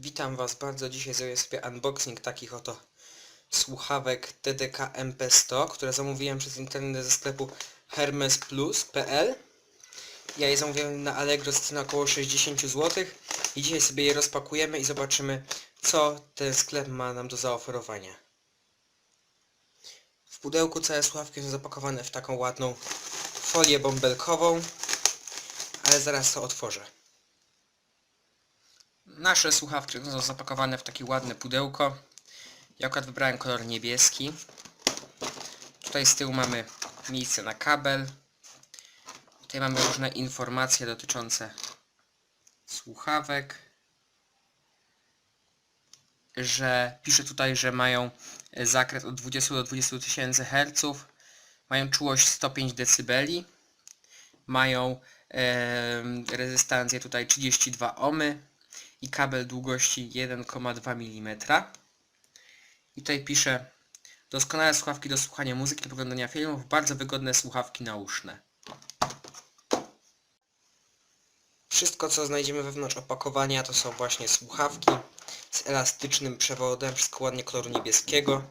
Witam Was bardzo. Dzisiaj zrobię sobie unboxing takich oto słuchawek TDK MP100, które zamówiłem przez internet ze sklepu hermesplus.pl. Ja je zamówiłem na Allegro z ceny około 60 zł i dzisiaj sobie je rozpakujemy i zobaczymy co ten sklep ma nam do zaoferowania. W pudełku całe słuchawki są zapakowane w taką ładną folię bąbelkową, ale zaraz to otworzę. Nasze słuchawki są zapakowane w takie ładne pudełko. Ja akurat wybrałem kolor niebieski. Tutaj z tyłu mamy miejsce na kabel. Tutaj mamy różne informacje dotyczące słuchawek. Że pisze tutaj, że mają zakres od 20 do 20 tysięcy Hz. Mają czułość 105 dB. Mają em, rezystancję tutaj 32 ohmy i kabel długości 1,2 mm. I tutaj pisze doskonałe słuchawki do słuchania muzyki, do oglądania filmów, bardzo wygodne słuchawki nauszne. Wszystko co znajdziemy wewnątrz opakowania to są właśnie słuchawki z elastycznym przewodem, wszystko ładnie koloru niebieskiego.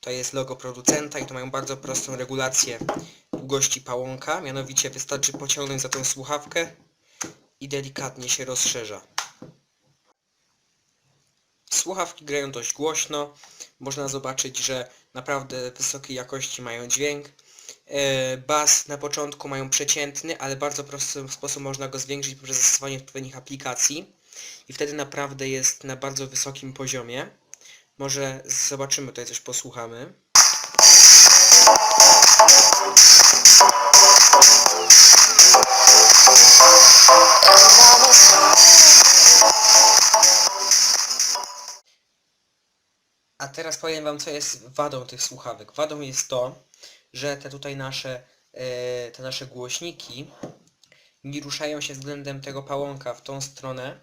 To jest logo producenta i to mają bardzo prostą regulację długości pałąka, mianowicie wystarczy pociągnąć za tą słuchawkę i delikatnie się rozszerza. Słuchawki grają dość głośno. Można zobaczyć, że naprawdę wysokiej jakości mają dźwięk. E, Bas na początku mają przeciętny, ale bardzo prosty sposób można go zwiększyć poprzez zastosowanie odpowiednich aplikacji. I wtedy naprawdę jest na bardzo wysokim poziomie. Może zobaczymy tutaj coś posłuchamy. Teraz powiem Wam, co jest wadą tych słuchawek. Wadą jest to, że te tutaj nasze, e, te nasze głośniki nie ruszają się względem tego pałąka w tą stronę,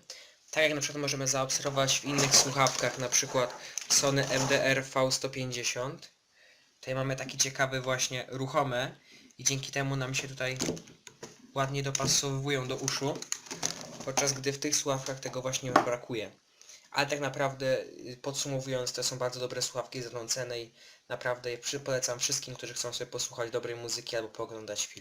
tak jak na przykład możemy zaobserwować w innych słuchawkach, na przykład Sony MDR V150. Tutaj mamy taki ciekawy właśnie ruchome i dzięki temu nam się tutaj ładnie dopasowują do uszu, podczas gdy w tych słuchawkach tego właśnie brakuje. Ale tak naprawdę y, podsumowując, to są bardzo dobre słuchawki za tą cenę i naprawdę je polecam wszystkim, którzy chcą sobie posłuchać dobrej muzyki albo pooglądać film.